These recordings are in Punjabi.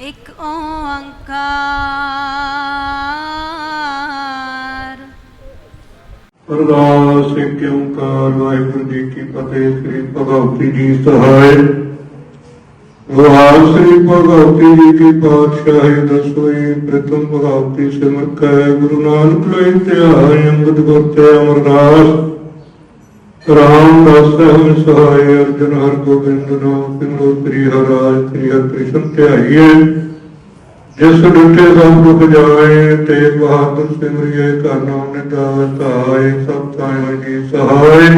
ਇੱਕ ਓੰਕਾਰ। ਅਰਦਾਸ ਇੱਕ ਓੰਕਾਰ ਵਾਹਿਗੁਰੂ ਜੀ ਕੀ ਫਤਿਹ, ਸ੍ਰੀ ਭਗਵਤੀ ਜੀ ਸਹਾਇ। ਗੁਹਾਰ ਸ੍ਰੀ ਭਗਵਤੀ ਜੀ ਕੀ ਪਾਤਸ਼ਾਹੀ ਦਸੋਈ ਪ੍ਰਥਮ ਭਗਵਤੀ ਸਿਮਰ ਕੈ, ਗੁਰੂ ਨਾਨਕ ਲਈ ਧਿਆਇ ਅੰਗਦ ਗੁਰ ਤੇ ਅਮਰਦਾਸ। ਰਾਮਦਾਸ ਸਾਹਿਬ ਸਹਾਇ ਅਰਜਨ ਹਰ ਗੋਬਿੰਦ ਨਾਮ ਸਿਮਰੋ ਸ੍ਰੀ ਹਰਿ ਸ੍ਰੀ ਹਰਿ ਕ੍ਰਿਸ਼ਨ ਧਿਆਈਏ ਜਿਸ ਡੁੱਟੇ ਸਭ ਦੁਖ ਜਾਏ, ਤੇ ਬਹਾਦਰ ਸਿਮਰਿਏ ਘਰ ਨਾਮ ਨਿਦਾਨ ਸਭ ਤਾਇ ਜੀ ਸਹਾਇ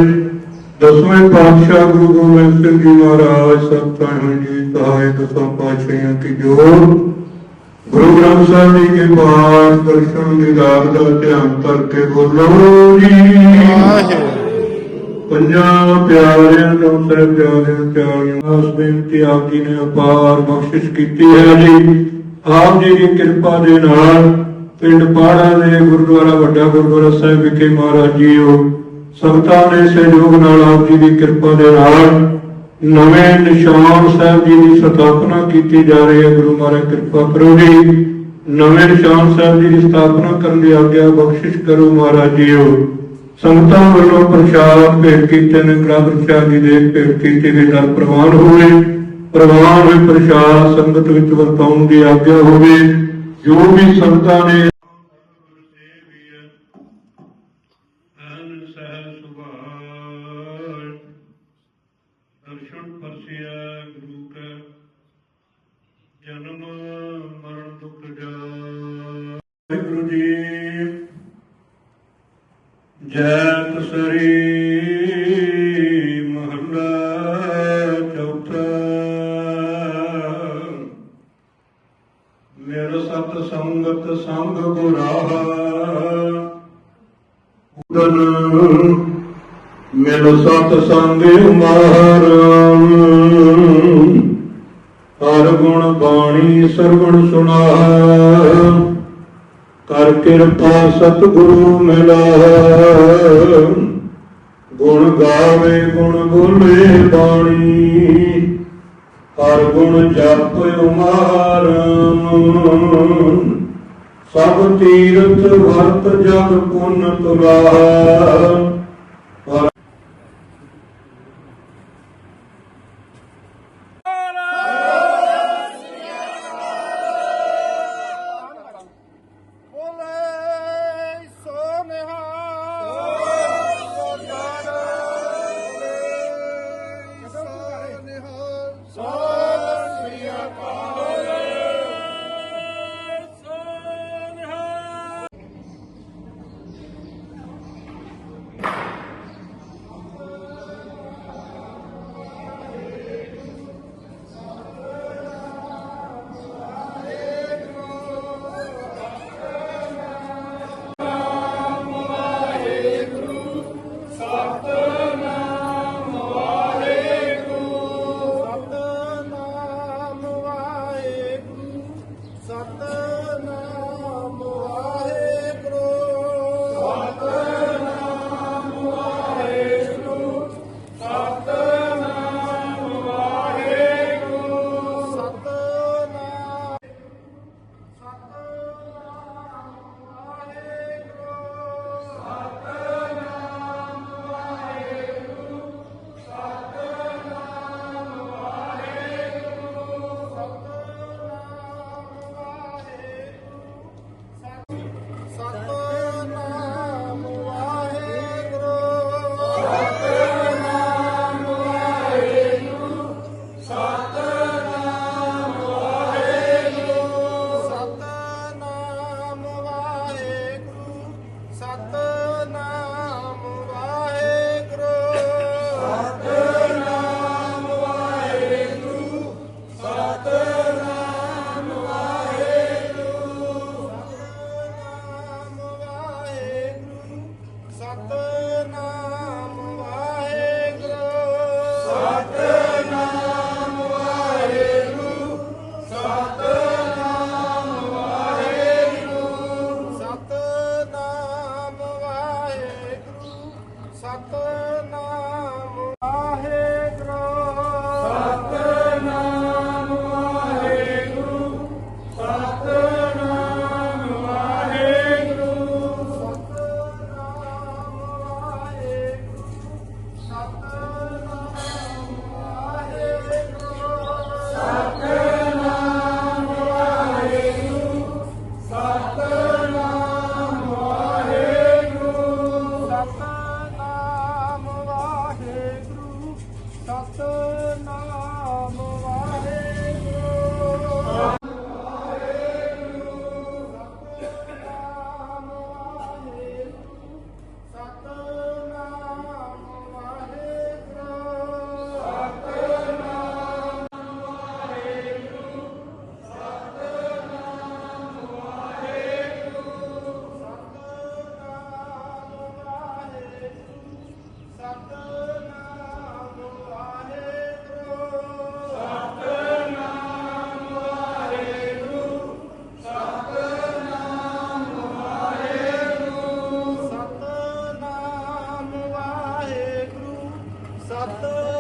ਦਸਵੇਂ ਪਾਤਸ਼ਾਹ ਗੁਰੂ ਗੋਬਿੰਦ ਸਿੰਘ ਜੀ ਮਹਾਰਾਜ ਸਤਿ ਜੀ ਤਾਏ ਦਸਾਂ ਪਾਤਸ਼ਾਹਾਂ ਕੀ ਜੋੜ ਗੁਰੂ ਗ੍ਰੰਥ ਸਾਹਿਬ ਜੀ ਕੇ ਪਾਠ ਦਰਸ਼ਨ ਦੀਦਾਰ ਦਾ ਧਿਆਨ ਕਰਕੇ ਬੋਲੋ ਜੀ। ਪੰਜਾਂ ਪਿਆਰਿਆਂ ਨੂੰ ਸੇ ਪਿਆਰਿਆਂ ਪਿਆਰਿਆਂ ਉਸ ਬੇਨਤੀ ਆਪ ਜੀ ਨੇ ਅਪਾਰ ਬਖਸ਼ਿਸ਼ ਕੀਤੀ ਹੈ ਜੀ। ਆਪ ਜੀ ਦੀ ਕਿਰਪਾ ਦੇ ਨਾਲ ਪਿੰਡ ਪਾੜਾ ਦੇ ਗੁਰਦੁਆਰਾ, ਵੱਡਾ ਗੁਰਦੁਆਰਾ ਸਾਹਿਬ ਵਿਖੇ ਮਹਾਰਾਜ ਜੀਓ, ਸੰਗਤਾਂ ਦੇ ਸਹਿਯੋਗ ਨਾਲ ਆਪ ਜੀ ਦੀ ਕਿਰਪਾ ਦੇ ਨਾਲ ਨਵੇਂ ਨਿਸ਼ਾਨ ਸਾਹਿਬ ਜੀ ਦੀ ਸਥਾਪਨਾ ਕੀਤੀ ਜਾ ਰਹੀ ਹੈ। ਗੁਰੂ ਮਹਾਰਾਜ ਕਿਰਪਾ ਕਰੋ ਜੀ। ਨਵੇਂ ਨਿਸ਼ਾਨ ਸਾਹਿਬ ਜੀ ਦੀ ਸਥਾਪਨਾ ਕਰਨ ਦੀ ਆਗਿਆ ਬਖਸ਼ਿਸ਼ ਕਰੋ ਮਹਾਰਾਜ ਜੀਓ। ਸੰਗਤਾਂ ਵੱਲੋਂ ਪ੍ਰਸ਼ਾਦ ਭੇਟ ਕੀਤੇ ਨੇ ਗ੍ਰੰਥ ਸਾਹਿਬ ਜੀ ਦੇ ਭੇਟ ਕੀਤੇ ਗਏ ਨਾਲ ਪ੍ਰਵਾਨ ਹੋਵੇ, ਪ੍ਰਵਾਨ ਹੋਏ ਪ੍ਰਸ਼ਾਦ ਸੰਗਤ ਵਿੱਚ ਵਰਤਾਉਣ ਦੀ ਆਗਿਆ ਹੋਵੇ, ਜੋ ਵੀ ਸੰਗਤਾਂ ਨੇ ਦਰਸ਼ਨ ਪਰਸਿਆ ਗੁਰੂ ਕੈ ਜਨਮ ਮਰਨ ਦੁਖ ਜਾ ਵਾਹਿਗੁਰੂ ਜੀ। ਜੈ ਸਰੀ ਮਹੱਲਾ ਚੌਥਾ। ਮੇਰਾ ਸਤ ਸੰਗਤ ਸੰਗ ਗੁਰਾਹਾ। ਉਦਨ ਮੇਰਾ ਸਤ ਸੰਗ ਮਾਰਨ ਹਰ ਗੁਣ ਬਾਣੀ ਸਰਵਣ ਸੁਣਾ ਕਰ ਕਿਰਪਾ ਸਤਿਗੁਰੂ ਮਿਲਾ ਗੁਣ ਗਾਵੇ, ਗੁਣ ਬੋਲੇ ਬਾਣੀ। ਹਰ ਗੁਣ ਜਪ ਉਮਾਰਨ ਸਭ ਤੀਰਥ ਵਰਤ ਜਗ ਪੁੰਨ ਤੁਲਾ Olá! টক তো Abdul.